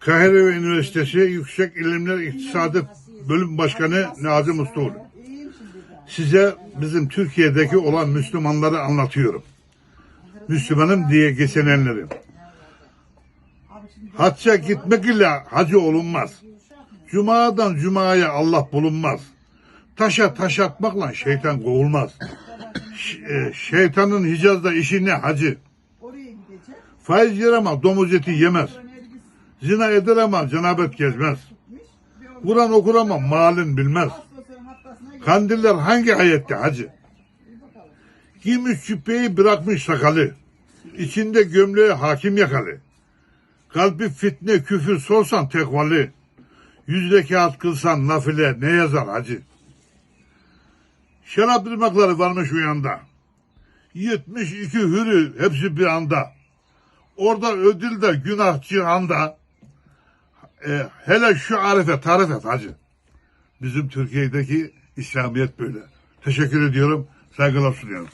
Kahire Üniversitesi Yüksek İlimler İktisadı Bölüm Başkanı Nazım Ustuoğlu. Size bizim Türkiye'deki olan Müslümanları anlatıyorum. Müslümanım diye geçinenleri. Hacca gitmek ile hacı olunmaz. Cuma'dan Cuma'ya Allah bulunmaz. Taşa taş atmakla şeytan kovulmaz. E, şeytanın Hicaz'da işi ne hacı? Faiz yer ama domuz eti yemez. Zina eder ama cenabet gezmez. Kur'an okur ama malın bilmez. Kandiller hangi ayette hacı? Giymiş cübbeyi bırakmış sakalı. İçinde gömleği hakim yakalı. Kalbi fitne küfür sorsan tekvalı. Yüz rekat kılsan nafile ne yazar hacı? Şarap ırmakları varmış o yanda. 72 hürü hepsi bir anda. Orada ödül de günah cihanda. E, hele şu arife tarif et hacı. Bizim Türkiye'deki İslamiyet böyle. Teşekkür ediyorum. Saygılar sunuyorum.